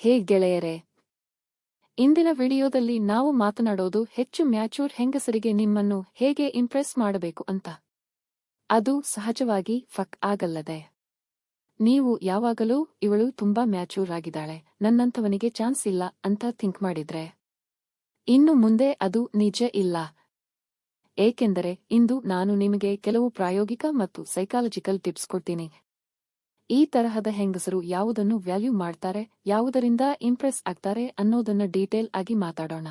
ಹೇ ಗೆಳೆಯರೇ, ಇಂದಿನ ವಿಡಿಯೋದಲ್ಲಿ ನಾವು ಮಾತನಾಡೋದು ಹೆಚ್ಚು ಮ್ಯಾಚೂರ್ ಹೆಂಗಸರಿಗೆ ನಿಮ್ಮನ್ನು ಹೇಗೆ ಇಂಪ್ರೆಸ್ ಮಾಡಬೇಕು ಅಂತ. ಅದು ಸಹಜವಾಗಿ ಫಕ್ ಆಗಲ್ಲದೆ. ನೀವು ಯಾವಾಗಲೂ ಇವಳು ತುಂಬಾ ಮ್ಯಾಚೂರ್ ಆಗಿದ್ದಾಳೆ, ನನ್ನಂಥವನಿಗೆ ಚಾನ್ಸ್ ಇಲ್ಲ ಅಂತ ಥಿಂಕ್ ಮಾಡಿದ್ರೆ. ಇನ್ನು ಮುಂದೆ ಅದು ನಿಜ ಇಲ್ಲ. ಏಕೆಂದರೆ ಇಂದು ನಾನು ನಿಮಗೆ ಕೆಲವು ಪ್ರಾಯೋಗಿಕ ಮತ್ತು ಸೈಕಾಲಜಿಕಲ್ ಟಿಪ್ಸ್ ಕೊಡ್ತೀನಿ. ಈ ತರಹದ ಹೆಂಗಸರು ಯಾವುದನ್ನು ವ್ಯಾಲ್ಯೂ ಮಾಡ್ತಾರೆ, ಯಾವುದರಿಂದ ಇಂಪ್ರೆಸ್ ಆಗ್ತಾರೆ ಅನ್ನೋದನ್ನ ಡೀಟೇಲ್ ಆಗಿ ಮಾತಾಡೋಣ.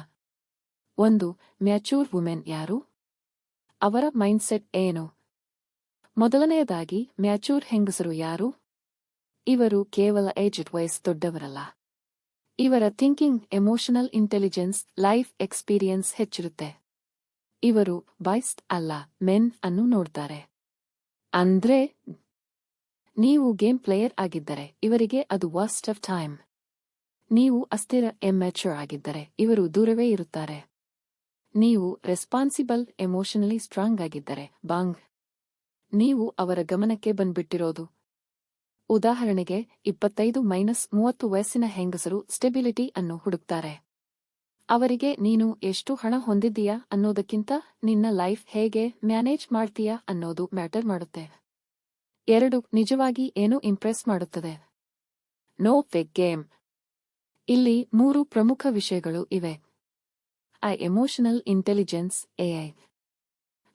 ಒಂದು ಮ್ಯಾಚೂರ್ ವುಮೆನ್ ಯಾರು? ಅವರ ಮೈಂಡ್ಸೆಟ್ ಏನು? ಮೊದಲನೆಯದಾಗಿ ಮ್ಯಾಚೂರ್ ಹೆಂಗಸರು ಯಾರು? ಇವರು ಕೇವಲ ಏಜ್ಡ್ ವಯಸ್ ದೊಡ್ಡವರಲ್ಲ. ಇವರ thinking, emotional intelligence, life experience ಹೆಚ್ಚಿರುತ್ತೆ. ಇವರು ಬಾಯ್ಸ್ ಅಲ್ಲ, ಮೆನ್ ಅನ್ನು ನೋಡ್ತಾರೆ. ಅಂದ್ರೆ ನೀವು ಗೇಮ್ ಪ್ಲೇಯರ್ ಆಗಿದ್ದರೆ ಇವರಿಗೆ ಅದು ವರ್ಸ್ಟ್ ಆಫ್ ಟೈಮ್ ನೀವು ಅಸ್ಥಿರ ಎಮ್ಮೆಚ್ಯೂರ್ ಆಗಿದ್ದರೆ ಇವರು ದೂರವೇ ಇರುತ್ತಾರೆ. ನೀವು ರೆಸ್ಪಾನ್ಸಿಬಲ್ ಎಮೋಷನಲಿ ಸ್ಟ್ರಾಂಗ್ ಆಗಿದ್ದರೆ ಬಾಂಗ್ ನೀವು ಅವರ ಗಮನಕ್ಕೆ ಬಂದ್ಬಿಟ್ಟಿರೋದು. ಉದಾಹರಣೆಗೆ, ಇಪ್ಪತ್ತೈದು ಮೈನಸ್ ಮೂವತ್ತು ವಯಸ್ಸಿನ ಹೆಂಗಸರು ಸ್ಟೆಬಿಲಿಟಿ ಅನ್ನು ಹುಡುಕ್ತಾರೆ. ಅವರಿಗೆ ನೀನು ಎಷ್ಟು ಹಣ ಹೊಂದಿದ್ದೀಯಾ ಅನ್ನೋದಕ್ಕಿಂತ ನಿನ್ನ ಲೈಫ್ ಹೇಗೆ ಮ್ಯಾನೇಜ್ ಮಾಡ್ತೀಯಾ ಅನ್ನೋದು ಮ್ಯಾಟರ್ ಮಾಡುತ್ತೆ. ಎರಡು ನಿಜವಾಗಿ ಏನು ಇಂಪ್ರೆಸ್ ಮಾಡುತ್ತದೆ. ನೋ ಫೇಕ್ ಗೇಮ್ ಇಲ್ಲಿ ಮೂರು ಪ್ರಮುಖ ವಿಷಯಗಳು ಇವೆ. I emotional intelligence AI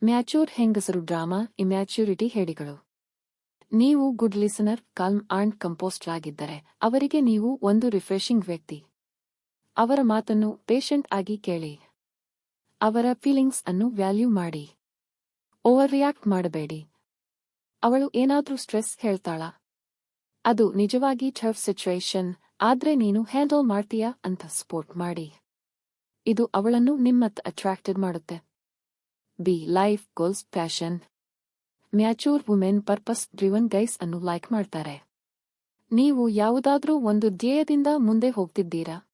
mature ಹೆಂಗಸರು ಡ್ರಾಮಾ ಇಮ್ಯಾಚ್ಯೂರಿಟಿ ಹೇಳಿಗಳು. ನೀವು good listener calm and composed ಆಗಿದ್ದರೆ ಅವರಿಗೆ ನೀವು ಒಂದು ರಿಫ್ರೆಶಿಂಗ್ ವ್ಯಕ್ತಿ. ಅವರ ಮಾತನ್ನು ಪೇಷಂಟ್ ಆಗಿ ಕೇಳಿ. ಅವರ ಫೀಲಿಂಗ್ಸ್ ಅನ್ನು ವ್ಯಾಲ್ಯೂ ಮಾಡಿ. ಓವರ್ ರಿಯಾಕ್ಟ್ ಮಾಡಬೇಡಿ. ಅವಳು ಏನಾದ್ರೂ ಸ್ಟ್ರೆಸ್ ಹೇಳ್ತಾಳ. ಅದು ನಿಜವಾಗಿ ಟಫ್ ಸಿಚುವೇಶನ್ ಆದ್ರೆ ನೀನು ಹ್ಯಾಂಡಲ್ ಮಾಡ್ತೀಯಾ ಅಂತ ಸ್ಪೋರ್ಟ್ ಮಾಡಿ. ಇದು ಅವಳನ್ನು ನಿಮ್ಮತ್ ಅಟ್ರಾಕ್ಟೆಡ್ ಮಾಡುತ್ತೆ. B, life goals passion. Mature women purpose driven guys ಅನ್ನು ಲೈಕ್ ಮಾಡ್ತಾರೆ. ನೀವು ಯಾವುದಾದ್ರೂ ಒಂದು ಧ್ಯೇಯದಿಂದ ಮುಂದೆ ಹೋಗ್ತಿದ್ದೀರಾ?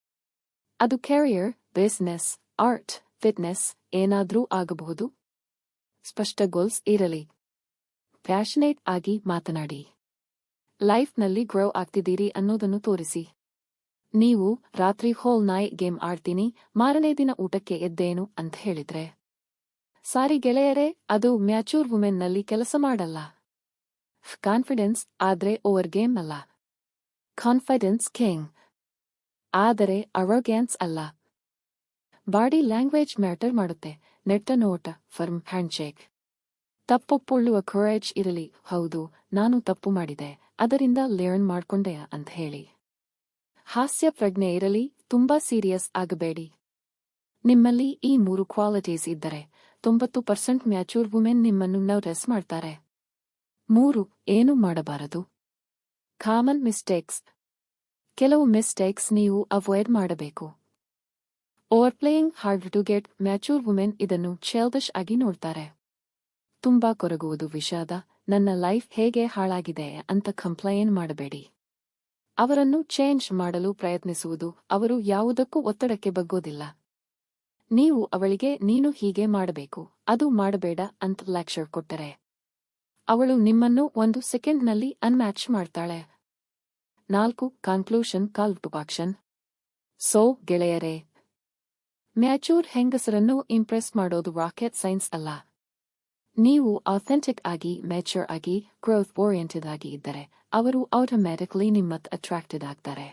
ಅದು ಕ್ಯಾರಿಯರ್, ಬಿಸ್ನೆಸ್, ಆರ್ಟ್, ಫಿಟ್ನೆಸ್ ಏನಾದ್ರೂ ಆಗಬಹುದು? ಸ್ಪಷ್ಟ ಗೋಲ್ಸ್ ಇರಲಿ. ಪ್ಯಾಷನೇಟ್ ಆಗಿ ಮಾತನಾಡಿ. ಲೈಫ್ನಲ್ಲಿ ಗ್ರೋ ಆಗ್ತಿದ್ದೀರಿ ಅನ್ನೋದನ್ನು ತೋರಿಸಿ. ನೀವು ರಾತ್ರಿ ಹೋಲ್ ನಾಯ್ ಗೇಮ್ ಆಡ್ತೀನಿ, ಮಾರನೇ ದಿನ ಊಟಕ್ಕೆ ಎದ್ದೇನು ಅಂತ ಹೇಳಿದ್ರೆ. ಸಾರಿ ಗೆಳೆಯರೇ, ಅದು ಮ್ಯಾಚೂರ್ ವುಮೆನ್ನಲ್ಲಿ ಕೆಲಸ ಮಾಡಲ್ಲ. ಕಾನ್ಫಿಡೆನ್ಸ್ ಆದ್ರೆ ಓವರ್ ಗೇಮ್ ಅಲ್ಲ. Confidence king. ಆದರೆ ಅರೋಗ್ಯಾನ್ಸ್ ಅಲ್ಲ. ಬಾಡಿ ಲ್ಯಾಂಗ್ವೇಜ್ ಮ್ಯಾಟರ್ ಮಾಡುತ್ತೆ. ನೆಟ್ಟ ನೋಟ, ಫರ್ಮ್ ಹ್ಯಾಂಡ್ಶೇಕ್. ತಪ್ಪೊಪ್ಪೊಳ್ಳುವ ಕೊರೇಜ್ ಇರಲಿ. ಹೌದು, ನಾನು ತಪ್ಪು ಮಾಡಿದೆ. ಅದರಿಂದ ಲೇರ್ನ್ ಮಾಡ್ಕೊಂಡೆ ಅಂತ ಹೇಳಿ. ಹಾಸ್ಯ ಪ್ರಜ್ಞೆ ಇರಲಿ, ತುಂಬಾ ಸೀರಿಯಸ್ ಆಗಬೇಡಿ. ನಿಮ್ಮಲ್ಲಿ ಈ ಮೂರು ಕ್ವಾಲಿಟೀಸ್ ಇದ್ದರೆ, ತೊಂಬತ್ತು ಪರ್ಸೆಂಟ್ ಮ್ಯಾಚೂರ್ ವುಮೆನ್ ನಿಮ್ಮನ್ನು ನೌರೆಸ್ ಮಾಡ್ತಾರೆ. ಮೂರು, ಏನು ಮಾಡಬಾರದು? ಕಾಮನ್ ಮಿಸ್ಟೇಕ್ಸ್ ಕೆಲವು ಮಿಸ್ಟೇಕ್ಸ್ ನೀವು ಅವಾಯ್ಡ್ ಮಾಡಬೇಕು. Overplaying hard to get mature women ಇದನ್ನು ಚೇಲ್ದಶ್ ಆಗಿ ನೋಡ್ತಾರೆ. ತುಂಬಾ ಕೊರಗುವುದು ವಿಷಾದ, ನನ್ನ ಲೈಫ್ ಹೇಗೆ ಹಾಳಾಗಿದೆ ಅಂತ ಕಂಪ್ಲೇನ್ ಮಾಡಬೇಡಿ. ಅವರನ್ನು ಚೇಂಜ್ ಮಾಡಲು ಪ್ರಯತ್ನಿಸುವುದು ಅವರು ಯಾವುದಕ್ಕೂ ಒತ್ತಡಕ್ಕೆ ಬಗ್ಗೋದಿಲ್ಲ ನೀವು ಅವಳಿಗೆ, ನೀನು ಹೀಗೆ ಮಾಡಬೇಕು, ಅದು ಮಾಡಬೇಡ ಅಂತ ಲೆಕ್ಚರ್ ಕೊಟ್ಟರೆ. ಅವಳು ನಿಮ್ಮನ್ನು ಒಂದು ಸೆಕೆಂಡ್ನಲ್ಲಿ ಅನ್ಮ್ಯಾಚ್ ಮಾಡ್ತಾಳೆ. ನಾಲ್ಕು, conclusion, call to action. So, ಗೆಳೆಯರೇ ಮ್ಯಾಚೂರ್ ಹೆಂಗಸರನ್ನು ಇಂಪ್ರೆಸ್ ಮಾಡೋದು ರಾಕೆಟ್ ಸೈನ್ಸ್ ಅಲ್ಲ. ನೀವು ಅಥೆಂಟಿಕ್ ಆಗಿ ಮೆಚ್ಯೂರ್ ಆಗಿ ಗ್ರೋತ್ ಓರಿಯೆಂಟೆಡ್ ಆಗಿ ಇದ್ದರೆ, ಅವರು ಆಟೋಮ್ಯಾಟಿಕ್ಲಿ ನಿಮ್ಮತ್ ಅಟ್ರಾಕ್ಟೆಡ್ ಆಗ್ತಾರೆ.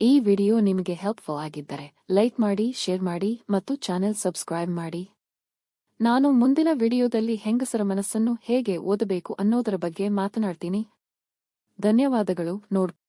ಈ ವಿಡಿಯೋ ನಿಮಗೆ ಹೆಲ್ಪ್ಫುಲ್ ಆಗಿದ್ದರೆ ಲೈಕ್ ಮಾಡಿ ಶೇರ್ ಮಾಡಿ ಮತ್ತು ಚಾನೆಲ್ ಸಬ್ಸ್ಕ್ರೈಬ್ ಮಾಡಿ. ನಾನು ಮುಂದಿನ ವಿಡಿಯೋದಲ್ಲಿ ಹೆಂಗಸರ ಮನಸ್ಸನ್ನು ಹೇಗೆ ಓದಬೇಕು ಅನ್ನೋದರ ಬಗ್ಗೆ ಮಾತನಾಡ್ತೀನಿ. ಧನ್ಯವಾದಗಳು, ನೋಡ್